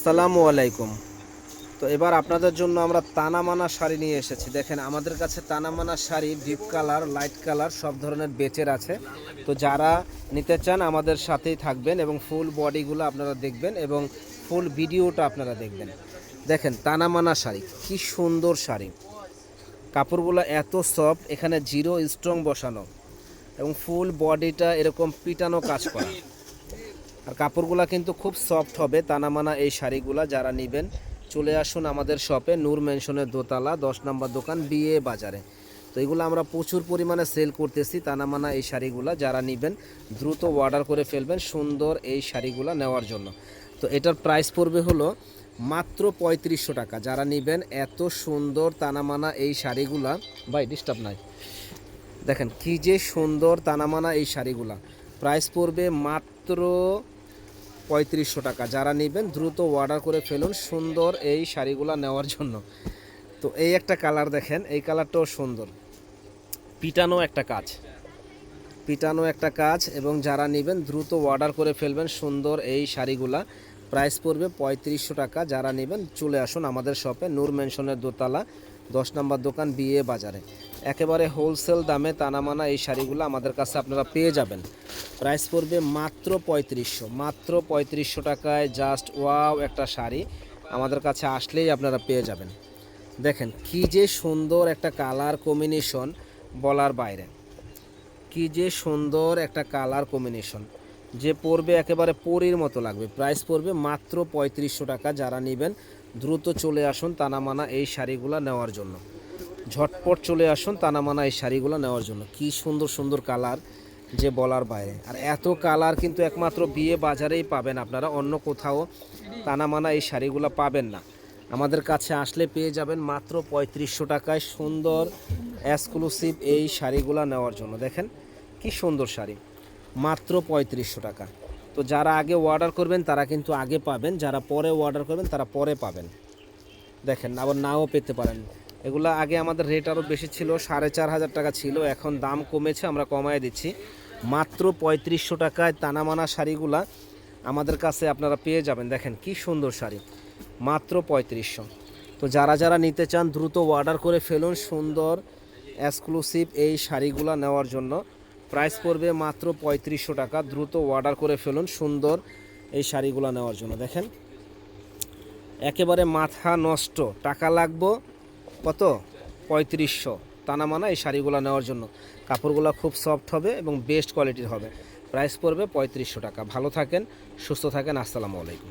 আসসালামু আলাইকুম। তো এবার আপনাদের জন্য আমরা তানামানা শাড়ি নিয়ে এসেছি। দেখেন, আমাদের কাছে তানামানা sari deep colour light colour সব ধরনের বেচের আছে। তো যারা নিতে চান, আমাদের সাথেই থাকবেন এবং ফুল বডিগুলো আপনারা দেখবেন এবং ফুল ভিডিওটা আপনারা দেখবেন। দেখেন, তানামানা শাড়ি, কি সুন্দর শাড়ি। কাপড়গুলো এত সফট এখানে জিরো স্ট্রং বসানো এবং ফুল বডিটা এরকম পিটানো কাজ করা। আর কাপড়গুলো কিন্তু খুব সফট হবে, তানামানা এই শাড়িগুলা যারা নেবেন, চলে আসুন আমাদের শপে নূর মেনশনের দোতলা, দশ নম্বর দোকান বিয়ে বাজারে। তো এগুলো আমরা প্রচুর পরিমাণে সেল করতেছি তানামানা এই শাড়িগুলা যারা নেবেন, দ্রুত অর্ডার করে ফেলবেন সুন্দর এই শাড়িগুলা নেওয়ার জন্য। তো এটার প্রাইস পড়বে হলো মাত্র পঁয়ত্রিশশো টাকা। যারা নেবেন, এত সুন্দর তানামানা এই শাড়িগুলা, ভাই ডিস্টার্ব নাই। দেখেন কি যে সুন্দর তানামানা এই শাড়িগুলা। প্রাইস পড়বে মাত্র পঁয়ত্রিশশো টাকা। যারা নেবেন, দ্রুত অর্ডার করে ফেলুন সুন্দর এই শাড়িগুলো নেওয়ার জন্য। তো এই একটা কালার দেখেন, এই কালারটাও সুন্দর। পিটানো একটা কাজ। পিটানো একটা কাজ এবং যারা নেবেন, দ্রুত অর্ডার করে ফেলবেন সুন্দর এই শাড়িগুলা। প্রাইস পড়বে পঁয়ত্রিশশো টাকা। যারা নেবেন, চলে আসুন আমাদের শপে, নূর মেনশনের দোতলা, দশ নম্বর দোকান, বিয়ে বাজারে। একেবারে হোলসেল দামে তানামানা এই শাড়িগুলো আমাদের কাছে আপনারা পেয়ে যাবেন। প্রাইস পড়বে মাত্র পঁয়ত্রিশশো। মাত্র পঁয়ত্রিশশো টাকায় জাস্ট ওয়াও একটা শাড়ি আমাদের কাছে আসলেই আপনারা পেয়ে যাবেন। দেখেন কি যে সুন্দর একটা কালার কম্বিনেশন বলার বাইরে। কি যে সুন্দর একটা কালার কম্বিনেশন যে পড়বে একেবারে পরির মতো লাগবে। প্রাইস পড়বে মাত্র পঁয়ত্রিশশো টাকা। যারা নেবেন, দ্রুত চলে আসুন তানামানা এই শাড়িগুলো নেওয়ার জন্য। ঝটপট চলে আসুন তানামানা এই শাড়িগুলো নেওয়ার জন্য। কি সুন্দর সুন্দর কালার যে বলার বাইরে। আর এত কালার কিন্তু একমাত্র বিয়ে বাজারেই পাবেন আপনারা, অন্য কোথাও তানামানা এই শাড়িগুলো পাবেন না। আমাদের কাছে আসলে পেয়ে যাবেন মাত্র পঁয়ত্রিশশো টাকায় সুন্দর এক্সক্লুসিভ এই শাড়িগুলো নেওয়ার জন্য। দেখেন, কি সুন্দর শাড়ি। মাত্র পঁয়ত্রিশশো টাকা। তো যারা আগে অর্ডার করবেন, তারা কিন্তু আগে পাবেন। যারা পরে অর্ডার করবেন, তারা পরে পাবেন। দেখেন, আবার নাও পেতে পারেন। এগুলো আগে আমাদের রেট আরও বেশি ছিল, সাড়ে চার হাজার টাকা ছিল। এখন দাম কমেছে, আমরা কমায় দিচ্ছি। মাত্র পঁয়ত্রিশশো টাকায় তানামানা শাড়িগুলা আমাদের কাছে আপনারা পেয়ে যাবেন। দেখেন, কি সুন্দর শাড়ি। মাত্র পঁয়ত্রিশশো। তো যারা যারা নিতে চান, দ্রুত অর্ডার করে ফেলুন। সুন্দর এক্সক্লুসিভ এই শাড়িগুলো নেওয়ার জন্য। প্রাইস পড়বে মাত্র পঁয়ত্রিশশো টাকা। দ্রুত অর্ডার করে ফেলুন সুন্দর এই শাড়িগুলো নেওয়ার জন্য। দেখেন, একেবারে মাথা নষ্ট। টাকা লাগবো কত? পঁয়ত্রিশশো। তানামানা এই শাড়িগুলো নেওয়ার জন্য। কাপড়গুলো খুব সফট হবে এবং বেস্ট কোয়ালিটির হবে। প্রাইস পড়বে পঁয়ত্রিশশো টাকা। ভালো থাকেন, সুস্থ থাকেন, আসসালামু আলাইকুম।